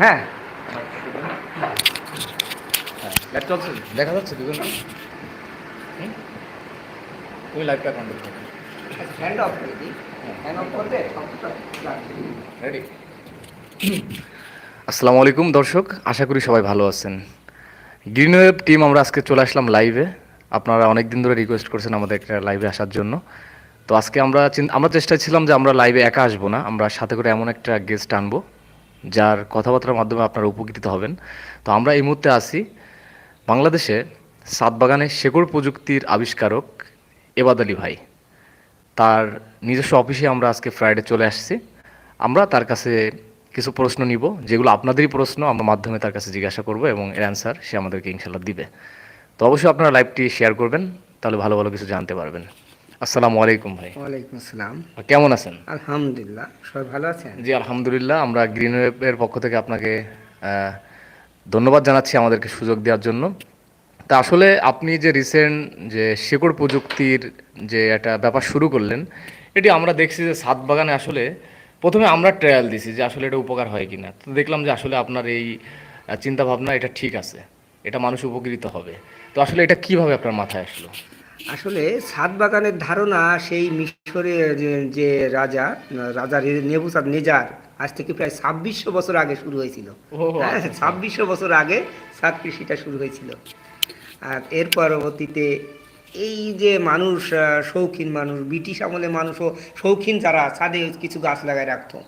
হ্যাঁ। লাইভ চলছে। দেখা যাচ্ছে দুজন। তুমি লাইভটা কন্ট্রোল করো। হ্যান্ড অফ করে দিই। হ্যান্ড অফ করবে রেডি আসসালামু আলাইকুম দর্শক আশা করি সবাই ভালো আছেন। গ্রিন ওয়েব টিম আমরা আজকে চলে আসলাম লাইভে আপনারা অনেক দিন ধরে রিকোয়েস্ট করছেন আমাদের একটা লাইভে আসার জন্য। তো আজকে আমরা আমরা চেষ্টা ছিলাম যে আমরা লাইভে একা আসব না আমরা সাথে করে এমন একটা গেস্ট আনব। যার কথাবার্তার মাধ্যমে আপনারা উপকৃত হবেন। তো আমরা এই মুহূর্তে আছি বাংলাদেশে সাতবাগানে শেকড় প্রযুক্তির আবিষ্কারক এবাদ আলী ভাই। তার নিজস্ব অফিসে আমরা আজকে ফ্রাইডে চলে আসছি। আমরা তার কাছে কিছু প্রশ্ন নিব, যেগুলো আপনাদেরই প্রশ্ন, আমরা মাধ্যমে তার কাছে জিজ্ঞাসা করব এবং এর অ্যান্সার সে আমাদেরকে ইনশাল্লাহ দিবে। তো অবশ্যই আপনারা লাইভটি শেয়ার করবেন, তাহলে ভালো ভালো কিছু জানতে পারবেন। আসসালামু আলাইকুম ভাই। ওয়ালাইকুম আসসালাম। কেমন আছেন? আলহামদুলিল্লাহ সবাই ভালো আছেন? জি আলহামদুলিল্লাহ আমরা গ্রিন ওয়েবের পক্ষ থেকে আপনাকে ধন্যবাদ জানাচ্ছি আমাদেরকে সুযোগ দেওয়ার জন্য। তা আসলে আপনি যে রিসেন্ট যে শেকড় প্রযুক্তির যে একটা ব্যাপার শুরু করলেন এটি আমরা দেখছি যে সাত বাগানে আসলে প্রথমে আমরা ট্রায়াল দিছি যে আসলে এটা উপকার হয় কিনা। তো দেখলাম যে আসলে আপনার এই চিন্তা ভাবনা এটা ঠিক আছে এটা মানুষ উপকৃত হবে। তো আসলে এটা কীভাবে আপনার মাথায় আসলো? আসলে সাত বাগানের ধারণা সেই মিশরে যে- রাজা রাজা নেবুসাদ নেজার আজ থেকে প্রায় ছাব্বিশশো বছর আগে শুরু হয়েছিল আচ্ছা, আচ্ছা। ছাব্বিশশো বছর আগে সাত কৃষিটা শুরু হয়েছিল আর এর পরবর্তীতে এই যে মানুষ শৌখিন মানুষ ব্রিটিশ আমলে মানুষও শৌখিন যারা ছাদে কিছু গাছ লাগায় রাখতো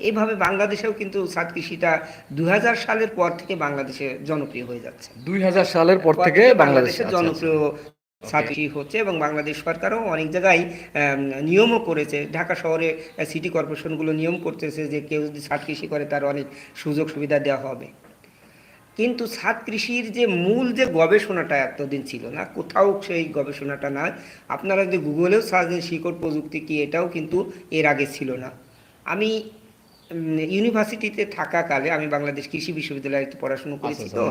এইভাবে বাংলাদেশেও কিন্তু সাত কৃষিটা দুই হাজার সালের পর থেকে বাংলাদেশে জনপ্রিয় হয়ে যাচ্ছে দুই হাজার সালের পর থেকে বাংলাদেশে আচ্ছা। জনপ্রিয় ছাত্রী হচ্ছে এবং বাংলাদেশ সরকারও অনেক জায়গায় নিয়মও করেছে। ঢাকা শহরে সিটি কর্পোরেশনগুলো নিয়ম করতেছে যে কেউ যদি ছাদ কৃষি করে তার অনেক সুযোগ সুবিধা দেওয়া হবে। কিন্তু ছাদ কৃষির যে মূল যে গবেষণাটা এতদিন ছিল না, কোথাও সেই গবেষণাটা না আপনারা যদি গুগলেও সার্চেন শিকড় প্রযুক্তি কি, এটাও কিন্তু এর আগে ছিল না। আমি ইউনিভার্সিটিতে থাকাকালে আমি বাংলাদেশ কৃষি বিশ্ববিদ্যালয়ে একটু পড়াশুনো করেছি আচ্ছা, তো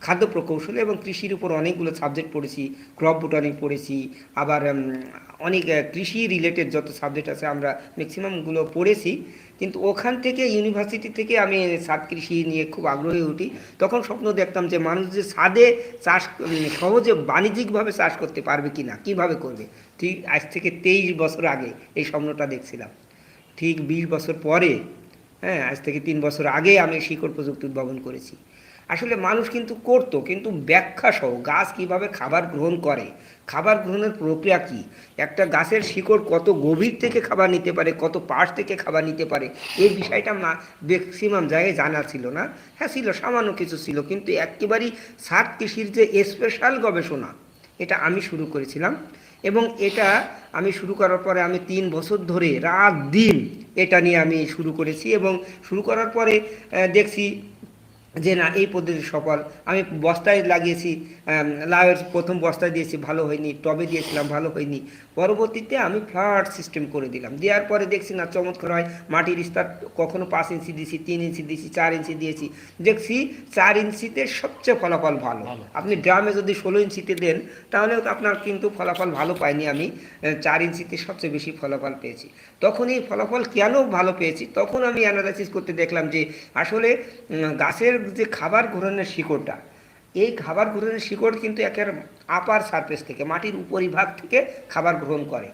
খাদ্য প্রকৌশল এবং কৃষির উপর অনেকগুলো সাবজেক্ট পড়েছি ক্রপ বোটানি পড়েছি আবার অনেক কৃষি রিলেটেড যত সাবজেক্ট আছে আমরা ম্যাক্সিমামগুলো পড়েছি। কিন্তু ওখান থেকে ইউনিভার্সিটি থেকে আমি সাত কৃষি নিয়ে খুব আগ্রহী উঠি। তখন স্বপ্ন দেখতাম যে মানুষ যে ছাদে চাষ সহজে বাণিজ্যিকভাবে চাষ করতে পারবে কি না কীভাবে করবে? ঠিক আজ থেকে তেইশ বছর আগে এই স্বপ্নটা দেখছিলাম। ঠিক বিশ বছর পরে হ্যাঁ আজ থেকে তিন বছর আগে আমি শিকড় প্রযুক্তি উদ্ভাবন করেছি। আসলে মানুষ কিন্তু করতো, কিন্তু ব্যাখ্যা সহ, গাছ কীভাবে খাবার গ্রহণ করে, খাবার গ্রহণের প্রক্রিয়া কি, একটা গাছের শিকড় কত গভীর থেকে খাবার নিতে পারে, কত পাশ থেকে খাবার নিতে পারে, এই বিষয়টা ম্যাক্সিমাম জায়গায় জানা ছিল না। হ্যাঁ ছিল, সামান্য কিছু ছিল, কিন্তু একেবারেই সাত কৃষির যে স্পেশাল গবেষণা, এটা আমি শুরু করেছিলাম। এবং এটা আমি শুরু করার পরে আমি তিন বছর ধরে রাত দিন এটা নিয়ে আমি শুরু করেছি এবং শুরু করার পরে দেখছি যে না এই পদ্ধতি সফল। আমি বস্তায় লাগিয়েছি লাউয়ের প্রথম বস্তায় দিয়েছি ভালো হয়নি টবে দিয়েছিলাম ভালো হয়নি। পরবর্তীতে আমি ফ্ল্যাট সিস্টেম করে দিলাম। দেওয়ার পরে দেখছি না চমৎকার হয় মাটির স্তর কখনো পাঁচ ইঞ্চি দিয়েছি তিন ইঞ্চি দিয়েছি চার ইঞ্চি দিয়েছি। দেখছি চার ইঞ্চিতে সবচেয়ে ফলাফল ভালো। ভালো। আপনি ড্রামে যদি ষোলো ইঞ্চিতে দেন তাহলে আপনার কিন্তু ফলাফল ভালো পাইনি আমি চার ইঞ্চিতে সবচেয়ে বেশি ফলাফল পেয়েছি। তখন এই ফলাফল কেন ভালো পেয়েছি? তখন আমি অ্যানালাইসিস করতে দেখলাম যে আসলে গাছের যে খাবার গ্রহণের শিকড়টা এই খাবার গ্রহণের শিকড় কিন্তু একের আপার সারফেস থেকে মাটির উপরিভাগ থেকে খাবার গ্রহণ করে।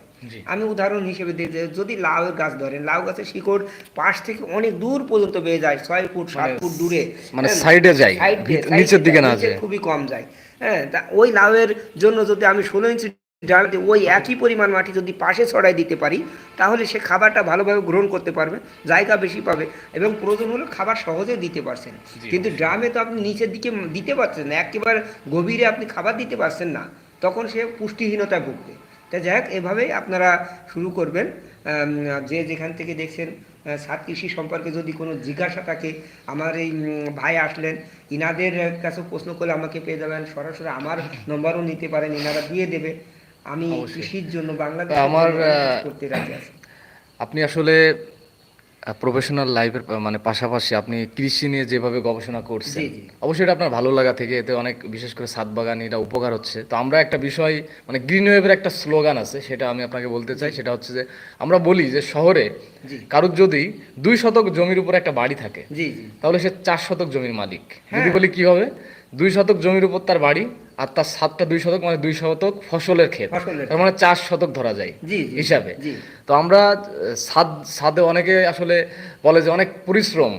আমি উদাহরণ হিসেবে দিই যদি লাউ গাছ ধরেন লাউ গাছের শিকড় পাশ থেকে অনেক দূর পর্যন্ত বেয়ে যায় ছয় ফুট সাত মানে ফুট দূরে। মানে হ্যাঁ, side এ যায়, নিচের দিকে না যায়। খুবই কম যায়। হ্যাঁ ওই লাউয়ের জন্য যদি আমি ষোলো ইঞ্চি ডাল ওই একই পরিমাণ মাটি যদি পাশে ছড়াই দিতে পারি তাহলে সে খাবারটা ভালোভাবে গ্রহণ করতে পারবে জায়গা বেশি পাবে এবং প্রয়োজন হলে খাবার সহজে দিতে পারছেন। কিন্তু ড্রামে তো আপনি নিচের দিকে দিতে পারছেন না একেবারে গভীরে আপনি খাবার দিতে পারছেন না তখন সে পুষ্টিহীনতায় ভুগবে। তা যাই হোক এভাবেই আপনারা শুরু করবেন। যে যেখান থেকে দেখছেন সাত কৃষি সম্পর্কে যদি কোনো জিজ্ঞাসা থাকে আমার এই ভাই আসলেন ইনাদের কাছে প্রশ্ন করলে আমাকে পেয়ে যাবেন। সরাসরি আমার নম্বরও নিতে পারেন ইনারা দিয়ে দেবে। আমি কৃষির জন্য বাংলাদেশ আমার, করতে রাজি আছি। আপনি আসলে প্রফেশনাল লাইফের মানে পাশাপাশি আপনি কৃষি নিয়ে যেভাবে গবেষণা করছেন। অবশ্যই এটা আপনার ভালো লাগা থেকে এতে অনেক বিশেষ করে সাত বাগানিরা উপকার হচ্ছে। তো আমরা একটা বিষয় মানে গ্রিন ওয়েভের একটা স্লোগান আছে সেটা আমি আপনাকে বলতে চাই সেটা হচ্ছে যে আমরা বলি যে শহরে। কারোর যদি দুই শতক জমির উপর একটা বাড়ি থাকে তাহলে সে চার শতক জমির মালিক। যদি হ্যাঁ। বলি কি হবে? দুই শতক জমির উপর তার বাড়ি আর তার সাতটা দুই শতক মানে দুই শতক ফসলের ক্ষেত। তার মানে চার শতক ধরা যায় হিসাবে। তো আমরা ছাদ ছাদে অনেকে আসলে বলে যে অনেক পরিশ্রম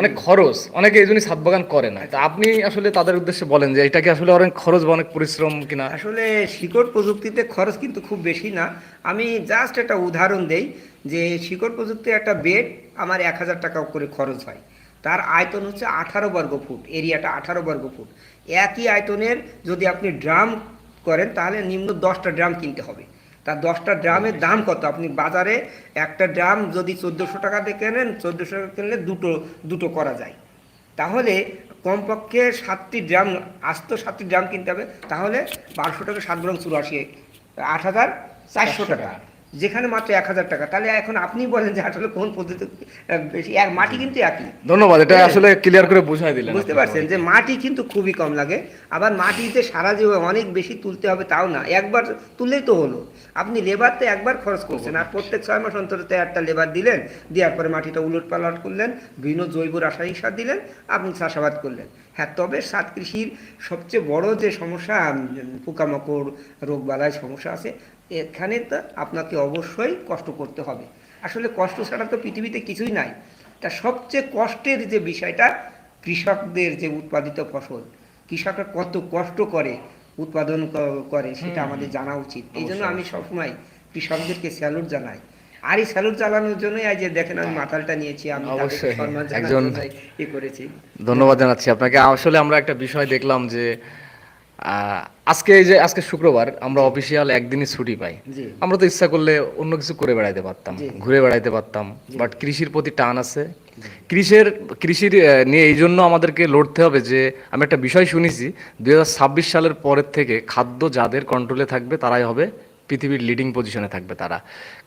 অনেক খরচ অনেকে এই জন্যই ছাদ বাগান করে না। তা আপনি আসলে তাদের উদ্দেশ্যে বলেন যে এটা কি আসলে অনেক খরচ বা অনেক পরিশ্রম কিনা? আসলে শিকড় প্রযুক্তিতে খরচ কিন্তু খুব বেশি না। আমি জাস্ট একটা উদাহরণ দেই যে শিকড় প্রযুক্তির একটা বেড আমার এক হাজার টাকা করে খরচ হয়। তার আয়তন হচ্ছে আঠারো বর্গ ফুট এরিয়াটা আঠারো বর্গ ফুট। একই আয়তনের যদি আপনি ড্রাম করেন তাহলে নিম্ন দশটা ড্রাম কিনতে হবে। তার দশটা ড্রামের দাম কত? আপনি বাজারে একটা ড্রাম যদি চোদ্দোশো টাকা দিয়ে কেনেন চোদ্দোশো টাকা কিনলে দুটো দুটো করা যায়। তাহলে কমপক্ষে সাতটি ড্রাম আস্ত সাতটি ড্রাম কিনতে হবে। তাহলে বারোশো টাকা সাত বরং চুরাশি আট হাজার চারশো টাকা। যেখানে মাত্র এক হাজার টাকা। তাহলে এখন আপনি বলেন যে আসলে কোন পদ্ধতি বেশি এক মাটি কিন্তু একই। ধন্যবাদ এটা আসলে ক্লিয়ার করে বুঝাই দিলেন বুঝতে পারছেন যে মাটি কিন্তু খুবই কম লাগে। আবার মাটিতে সারা জীবন অনেক বেশি তুলতে হবে তাও না। একবার তুললেই তো হলো। আপনি লেবার তো একবার খরচ করছেন। আর প্রত্যেক ছয় মাস অন্তর তো একটা লেবার দিলেন দেওয়ার পরে মাটিটা উলট পালট করলেন বিভিন্ন জৈব রাসায়নিক সার দিলেন আপনি চাষাবাদ করলেন। হ্যাঁ তবে সাত কৃষির সবচেয়ে বড় যে সমস্যা পোকামাকড় রোগবালাই সমস্যা আছে এখানে তো আপনাকে অবশ্যই কষ্ট করতে হবে। আসলে কষ্ট ছাড়া তো পৃথিবীতে কিছুই নাই। তা সবচেয়ে কষ্টের যে বিষয়টা কৃষকদের যে উৎপাদিত ফসল কৃষকরা কত কষ্ট করে উৎপাদন করে সেটা আমাদের জানা উচিত। এই জন্য আমি সবসময় কৃষকদেরকে স্যালুট জানাই। আর এই স্যালুট চালানোর জন্যই আজ দেখেন আমি মাতালটা নিয়েছি আমি অবশ্যই। একজন- এ করেছি। ধন্যবাদ জানাচ্ছি আপনাকে। আসলে আমরা একটা বিষয় দেখলাম যে আজকে এই যে আজকে শুক্রবার আমরা অফিসিয়াল একদিনই ছুটি পাই। আমরা তো ইচ্ছা করলে অন্য কিছু করে বেড়াইতে পারতাম ঘুরে বেড়াইতে পারতাম বাট কৃষির প্রতি টান আছে। কৃষির কৃষির নিয়ে এই জন্য আমাদেরকে লড়তে হবে যে আমি একটা বিষয় শুনেছি দুই হাজার ছাব্বিশ সালের পরের থেকে খাদ্য যাদের কন্ট্রোলে থাকবে তারাই হবে পৃথিবীর লিডিং পজিশনে থাকবে তারা।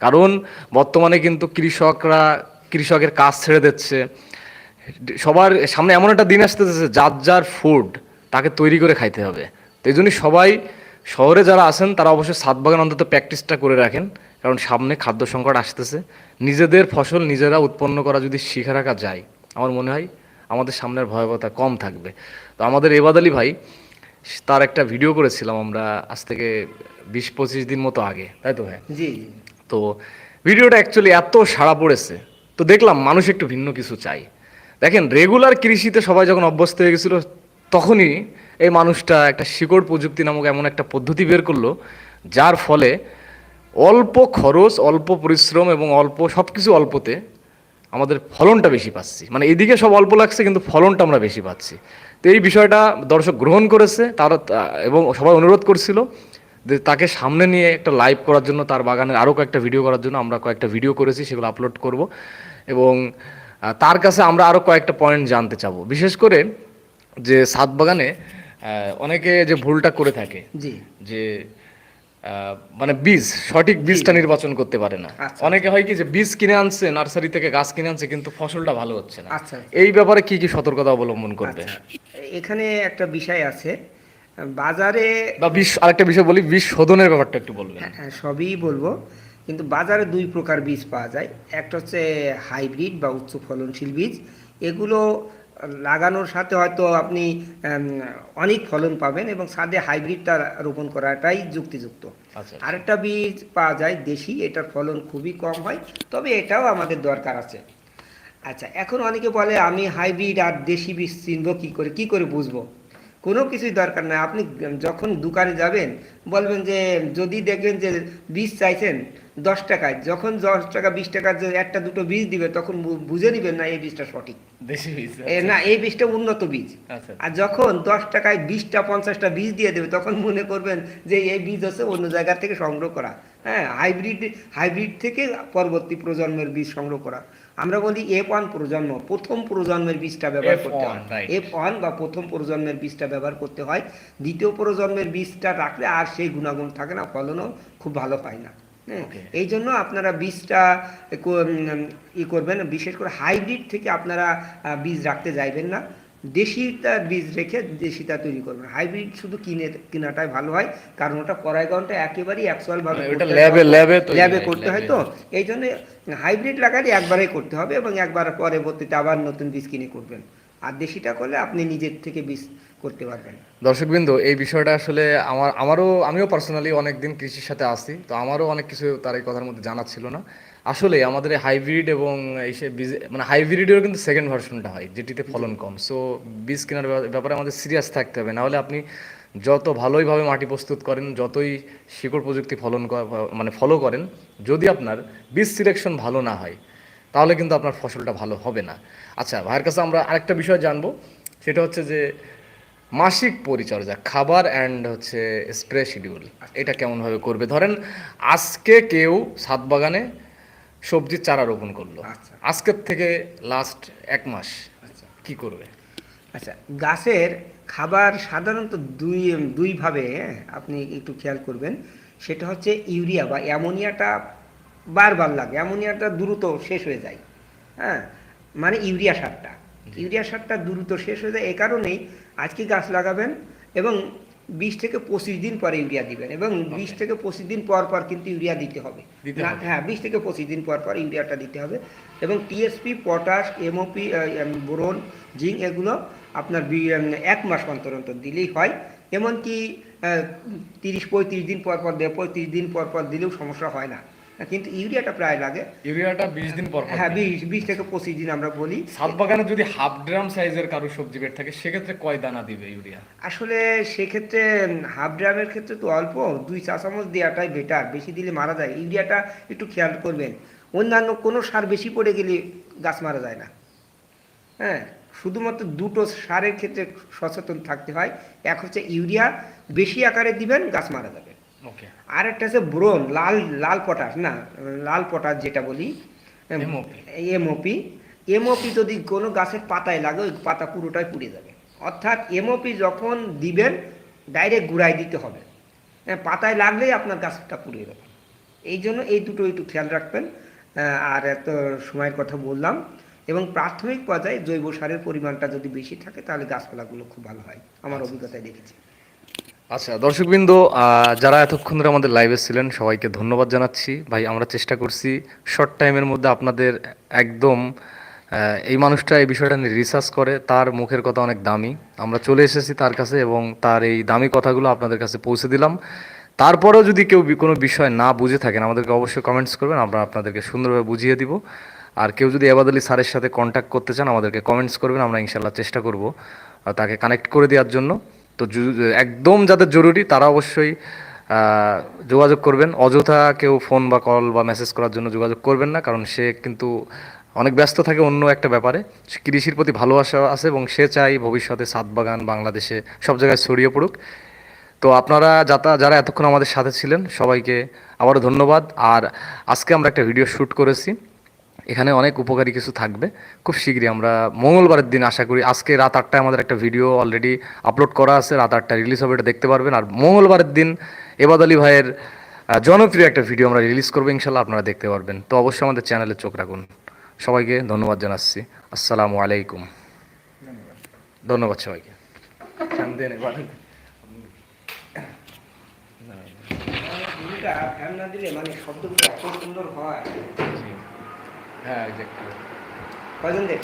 কারণ বর্তমানে কিন্তু কৃষকরা, কৃষকের কাজ ছেড়ে দিচ্ছে। সবার সামনে এমন একটা দিন আসতেছে যার যার ফুড তাকে তৈরি করে খাইতে হবে। তো এই জন্যই সবাই শহরে যারা আছেন, তারা অবশ্যই সাত বাগান অন্তত প্র্যাকটিসটা করে রাখেন। কারণ সামনে খাদ্য সংকট আসতেছে। নিজেদের ফসল নিজেরা উৎপন্ন করা যদি শিখে রাখা যায়, আমার মনে হয় আমাদের সামনের ভয়াবহতা কম থাকবে। তো আমাদের এবাদ আলী ভাই তার একটা ভিডিও করেছিলাম আমরা আজ থেকে বিশ পঁচিশ দিন মতো আগে তাই তো জি জি। তো ভিডিওটা অ্যাকচুয়ালি এত সাড়া পড়েছে তো দেখলাম মানুষ একটু ভিন্ন কিছু চাই। দেখেন রেগুলার কৃষিতে সবাই যখন অভ্যস্ত হয়ে গেছিল তখনই এই মানুষটা একটা শিকড় প্রযুক্তি নামক এমন একটা পদ্ধতি বের করল যার ফলে অল্প খরচ অল্প পরিশ্রম এবং অল্প সব কিছু অল্পতে আমাদের ফলনটা বেশি পাচ্ছি। মানে এদিকে সব অল্প লাগছে কিন্তু ফলনটা আমরা বেশি পাচ্ছি। তো এই বিষয়টা দর্শক গ্রহণ করেছে তারা এবং সবাই অনুরোধ করছিল যে তাকে সামনে নিয়ে একটা লাইভ করার জন্য তার বাগানের আরও কয়েকটা ভিডিও করার জন্য আমরা কয়েকটা ভিডিও করেছি সেগুলো আপলোড করব। এবং তার কাছে আমরা আরও কয়েকটা পয়েন্ট জানতে চাবো। বিশেষ করে যে সাত বাগানে অনেকে যে ভুলটা করে থাকে জি। যে মানে বীজ সঠিক বীজটা নির্বাচন করতে পারে না। আচ্ছা। অনেকে হয় কি যে বীজ কিনে আনছে নার্সারি থেকে গাছ কিনে আনছে কিন্তু ফসলটা ভালো হচ্ছে না। আচ্ছা। এই ব্যাপারে কি কি সতর্কতা অবলম্বন করবে আচ্ছা এখানে একটা বিষয় আছে। বাজারে বা বীজ আরেকটা বিষয় বলি বীজ শোধনের ব্যাপারটা একটু বলবেন। হ্যাঁ, হ্যাঁ, সবই বলব। কিন্তু বাজারে দুই প্রকার বীজ পাওয়া যায়। একটা হচ্ছে হাইব্রিড বা উচ্চ ফলনশীল বীজ। এগুলো লাগানোর সাথে হয়তো আপনি অনেক ফলন পাবেন এবং সাদে হাইব্রিডটা রোপণ করাটাই যুক্তিযুক্ত। আচ্ছা। আরেকটা বীজ পাওয়া যায় দেশি এটার ফলন খুবই কম হয় তবে এটাও আমাদের দরকার আছে। আচ্ছা এখন অনেকে বলে আমি হাইব্রিড আর দেশি বীজ চিনব কি করে কি করে বুঝব? কোনো কিছুই দরকার নাই। আপনি যখন দোকানে যাবেন বলবেন যে যদি দেখবেন যে বীজ চাইছেন দশ টাকায় যখন দশ টাকা বিশ টাকার যে একটা দুটো বীজ দিবে তখন বুঝে নিবেন না এই বীজটা সঠিক। এ, না এই বীজটা উন্নত বীজ। আচ্ছা। আর যখন দশ টাকায় বিশটা পঞ্চাশটা বীজ দিয়ে দেবে তখন মনে করবেন যে এই বীজ হচ্ছে অন্য জায়গা থেকে সংগ্রহ করা। হ্যাঁ হাইব্রিড হাইব্রিড থেকে পরবর্তী প্রজন্মের বীজ সংগ্রহ করা। আমরা বলি এফ ওয়ান প্রজন্ম প্রথম প্রজন্মের বীজটা ব্যবহার করতে হয়। এফ ওয়ান বা প্রথম প্রজন্মের বীজটা ব্যবহার করতে হয়। দ্বিতীয় প্রজন্মের বীজটা রাখলে আর সেই গুণাগুণ থাকে না ফলনও খুব ভালো পায় না। হ্যাঁ, এই জন্য আপনারা বীজটা ই করবেন বিশেষ করে হাইব্রিড থেকে আপনারা বীজ রাখতে যাইবেন না। দেশিটা বীজ রেখে দেশি তা তৈরি করবেন। হাইব্রিড শুধু কিনে কেনাটাই ভালো হয় কারণ ওটা পরাগনটা একেবারেই অ্যাকচুয়াল ভাবে ল্যাবে ল্যাবে হয়। ল্যাবে করতে হয় তো। এই জন্য হাইব্রিড লাগালে একবারে করতে হবে এবং একবার পরবর্তীতে আবার নতুন বীজ কিনে করবেন। আর দেশিটা করলে আপনি নিজের থেকে বীজ করতে পারবেন। দর্শকবৃন্দ এই বিষয়টা আসলে আমার আমারও আমিও পার্সোনালি অনেক দিন কৃষির সাথে আসি তো আমারও অনেক কিছু তার এই কথার মধ্যে জানা ছিল না। আসলে আমাদের হাইব্রিড এবং এই সে বীজ মানে হাইব্রিডেরও কিন্তু সেকেন্ড ভার্সনটা হয় যেটিতে ফলন কম। সো বীজ কেনার ব্যাপারে আমাদের সিরিয়াস থাকতে হবে নাহলে আপনি যত ভালোইভাবে মাটি প্রস্তুত করেন যতই শিকড় প্রযুক্তি ফলন মানে ফলো করেন যদি আপনার বীজ সিলেকশন ভালো না হয় তাহলে কিন্তু আপনার ফসলটা ভালো হবে না। আচ্ছা ভাইয়ের কাছে আমরা আরেকটা বিষয় জানব। সেটা হচ্ছে যে মাসিক পরিচর্যা খাবার অ্যান্ড হচ্ছে স্প্রে শিডিউল এটা কেমনভাবে করবে? ধরেন আজকে কেউ ছাদ বাগানে সবজির চারা রোপণ করল। আচ্ছা। আজকের থেকে লাস্ট এক মাস আচ্ছা। কি করবে? আচ্ছা গাছের খাবার সাধারণত দুই দুইভাবে হ্যাঁ, আপনি একটু খেয়াল করবেন। সেটা হচ্ছে ইউরিয়া বা অ্যামোনিয়াটা বারবার লাগে অ্যামোনিয়াটা দ্রুত শেষ হয়ে যায়। হ্যাঁ? মানে ইউরিয়া সারটা। ইউরিয়া সারটা দ্রুত শেষ হয়ে যায় এ কারণেই আজকে গাছ লাগাবেন? এবং বিশ থেকে পঁচিশ দিন পরে ইউরিয়া দিবেন এবং বিশ থেকে পঁচিশ দিন পর পর কিন্তু ইউরিয়া দিতে হবে। হ্যাঁ বিশ থেকে পঁচিশ দিন পর পর ইউরিয়াটা দিতে হবে। এবং TSP potash MOP boron zinc এগুলো আপনার এক মাস অন্তর অন্তর দিলেই হয়। এমনকি তিরিশ পঁয়ত্রিশ দিন পর পর পঁয়ত্রিশ দিন পর পর দিলেও সমস্যা হয় না। কিন্তু ইউরিয়াটা প্রায় লাগে। ইউরিয়াটা বিশ দিন পর হ্যাঁ বিশ বিশ থেকে পঁচিশ দিন আমরা বলি। ছাদ বাগানে যদি হাফ ড্রাম সাইজের কারও সবজি বেড থাকে সেক্ষেত্রে কয় দানা দিবে ইউরিয়া? আসলে সেক্ষেত্রে হাফ ড্রামের ক্ষেত্রে তো অল্প দুই চা চামচ দেওয়াটাই বেটার বেশি দিলে মারা যায়। ইউরিয়াটা একটু খেয়াল করবেন। অন্যান্য কোনো সার বেশি পড়ে গেলে গাছ মারা যায় না। হ্যাঁ শুধুমাত্র দুটো সারের ক্ষেত্রে সচেতন থাকতে হয়। এক হচ্ছে ইউরিয়া বেশি আকারে দিবেন গাছ মারা যাবে। আর একটা হচ্ছে ব্রোন লাল লাল পটাশ না? লাল পটাশ যেটা বলি। এমওপি এমওপি যদি কোনো গাছের পাতায় লাগে ওই পাতা পুরোটাই পুড়ে যাবে। অর্থাৎ এমওপি যখন দিবেন ডাইরেক্ট গুড়াই দিতে হবে। হ্যাঁ, পাতায় লাগলেই আপনার গাছটা পুড়ে যাবে। এই জন্য এই দুটো একটু খেয়াল রাখবেন। আর এত সময়ের কথা বললাম। এবং প্রাথমিক পর্যায়ে জৈব সারের পরিমাণটা যদি বেশি থাকে তাহলে গাছপালাগুলো খুব ভালো হয়। আমার অভিজ্ঞতায় দেখেছি। আচ্ছা দর্শকবৃন্দ যারা এতক্ষণ ধরে আমাদের লাইভে ছিলেন, সবাইকে ধন্যবাদ জানাচ্ছি। ভাই, আমরা চেষ্টা করছি শর্ট টাইমের মধ্যে আপনাদের একদম এই মানুষটা এই বিষয়টা নিয়ে রিসার্চ করে, তার মুখের কথা অনেক দামি। আমরা চলে এসেছি তার কাছে এবং তার এই দামি কথাগুলো আপনাদের কাছে পৌঁছে দিলাম। তারপরেও যদি কেউ কোনো বিষয় না বুঝে থাকেন, আমাদেরকে অবশ্যই কমেন্টস করবেন, আমরা আপনাদেরকে সুন্দরভাবে বুঝিয়ে দিব। আর কেউ যদি এবাদ আলী স্যারের সাথে কন্ট্যাক্ট করতে চান, আমাদেরকে কমেন্টস করবেন, আমরা ইনশাল্লাহ চেষ্টা করব তাকে কানেক্ট করে দেওয়ার জন্য। তো একদম যাদের জরুরি তারা অবশ্যই যোগাযোগ করবেন। অযথা কেউ ফোন বা কল বা মেসেজ করার জন্য যোগাযোগ করবেন না, কারণ সে কিন্তু অনেক ব্যস্ত থাকে অন্য একটা ব্যাপারে। কৃষির প্রতি ভালোবাসা আছে এবং সে চাই ভবিষ্যতে সাত বাগান বাংলাদেশে সব জায়গায় ছড়িয়ে পড়ুক। তো আপনারা যাতা, যারা এতক্ষণ আমাদের সাথে ছিলেন, সবাইকে আবারও ধন্যবাদ। আর আজকে আমরা একটা ভিডিও শ্যুট করেছি। এখানে অনেক উপকারী কিছু থাকবে খুব শীঘ্রই আমরা মঙ্গলবারের দিন আশা করি আজকে রাত আটটায় আমাদের একটা ভিডিও অলরেডি আপলোড করা আছে রাত আটটা রিলিজ হবে এটা দেখতে পারবেন আর মঙ্গলবারের দিন এবাদ আলী ভাইয়ের জনপ্রিয় একটা ভিডিও আমরা রিলিজ করব ইনশাল্লাহ আপনারা দেখতে পারবেন তো অবশ্যই আমাদের চ্যানেলে চোখ রাখুন সবাইকে ধন্যবাদ জানাচ্ছি আসসালামু আলাইকুম ধন্যবাদ সবাইকে দিলে মানে শব্দগুলো এত সুন্দর হয় হ্যাঁ কজন দেখ.